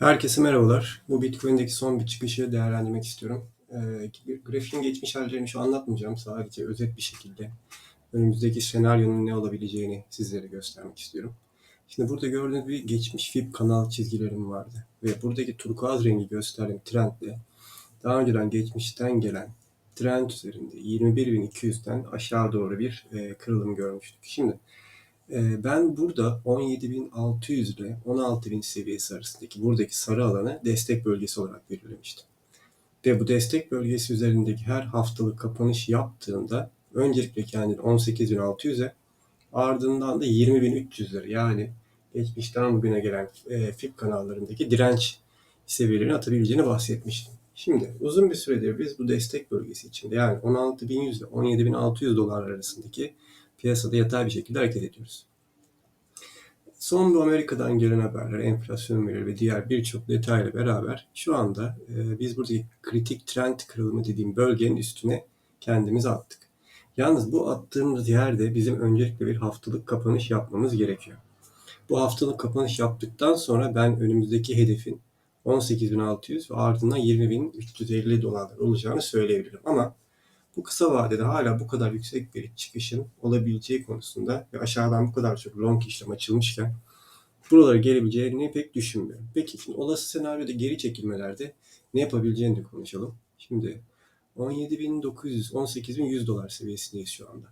Herkese merhabalar. Bu Bitcoin'deki son bir çıkışı değerlendirmek istiyorum. Ee, grafiğin geçmiş hallerini şu an anlatmayacağım. Sadece özet bir şekilde önümüzdeki senaryonun ne olabileceğini sizlere göstermek istiyorum. Şimdi burada gördüğünüz bir geçmiş FIB kanal çizgilerim vardı. Ve buradaki turkuaz rengi gösterdiğim trendle daha önceden geçmişten gelen trend üzerinde 21.200'den aşağı doğru bir e, kırılım görmüştük. Şimdi ben burada 17.600 ile 16.000 seviyesi arasındaki buradaki sarı alanı destek bölgesi olarak belirlemiştim. Ve bu destek bölgesi üzerindeki her haftalık kapanış yaptığında öncelikle kendini 18.600'e ardından da 20.300'lere yani geçmişten bugüne gelen e, FIB kanallarındaki direnç seviyelerini atabileceğini bahsetmiştim. Şimdi uzun bir süredir biz bu destek bölgesi içinde yani 16.100 ile 17.600 dolar arasındaki piyasada yatay bir şekilde hareket ediyoruz. Son bu Amerika'dan gelen haberler, enflasyon verileri ve diğer birçok detayla beraber şu anda e, biz buradaki kritik trend kırılımı dediğim bölgenin üstüne kendimizi attık. Yalnız bu attığımız yerde bizim öncelikle bir haftalık kapanış yapmamız gerekiyor. Bu haftalık kapanış yaptıktan sonra ben önümüzdeki hedefin 18.600 ve ardından 20.350 dolarlar olacağını söyleyebilirim. Ama bu kısa vadede hala bu kadar yüksek bir çıkışın olabileceği konusunda ve aşağıdan bu kadar çok long işlem açılmışken buralara gelebileceğini pek düşünmüyorum. Peki şimdi olası senaryoda geri çekilmelerde ne yapabileceğini de konuşalım. Şimdi 17.900, 18.100 dolar seviyesindeyiz şu anda.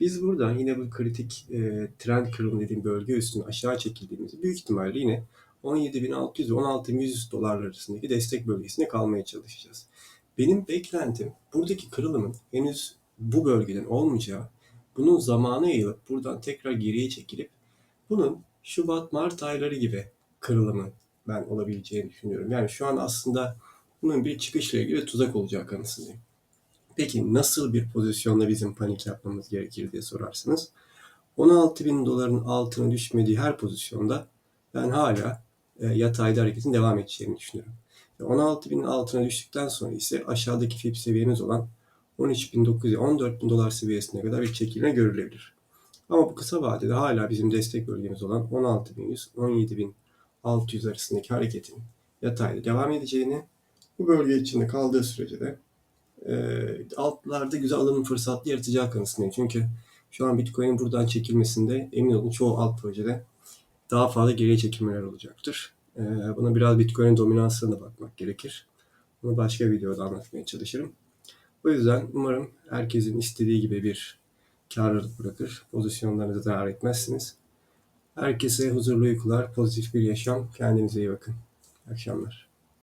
Biz buradan yine bu kritik e, trend kırılımı dediğim bölge üstüne aşağı çekildiğimizde büyük ihtimalle yine 17.600 ve 16.100 dolarlar arasındaki destek bölgesine kalmaya çalışacağız. Benim beklentim buradaki kırılımın henüz bu bölgeden olmayacağı, bunun zamana yayılıp buradan tekrar geriye çekilip bunun Şubat-Mart ayları gibi kırılımı ben olabileceğini düşünüyorum. Yani şu an aslında bunun bir çıkışla ilgili tuzak olacak kanısındayım. Peki nasıl bir pozisyonla bizim panik yapmamız gerekir diye sorarsınız. 16 bin doların altına düşmediği her pozisyonda ben hala e, yatayda hareketin devam edeceğini düşünüyorum. 16.000'in altına düştükten sonra ise aşağıdaki FIB seviyemiz olan 13.900 14.000 dolar seviyesine kadar bir çekilme görülebilir. Ama bu kısa vadede hala bizim destek bölgemiz olan 16.100 17.600 arasındaki hareketin yatayda devam edeceğini bu bölge içinde kaldığı sürece de e, altlarda güzel alım fırsatı yaratacağı kanısındayım. Çünkü şu an Bitcoin'in buradan çekilmesinde emin olun çoğu alt projede daha fazla geriye çekilmeler olacaktır. Ee, buna biraz Bitcoin'in dominansına da bakmak gerekir. Bunu başka videoda anlatmaya çalışırım. O yüzden umarım herkesin istediği gibi bir karlılık bırakır. Pozisyonlarınızı zarar etmezsiniz. Herkese huzurlu uykular, pozitif bir yaşam. Kendinize iyi bakın. İyi akşamlar.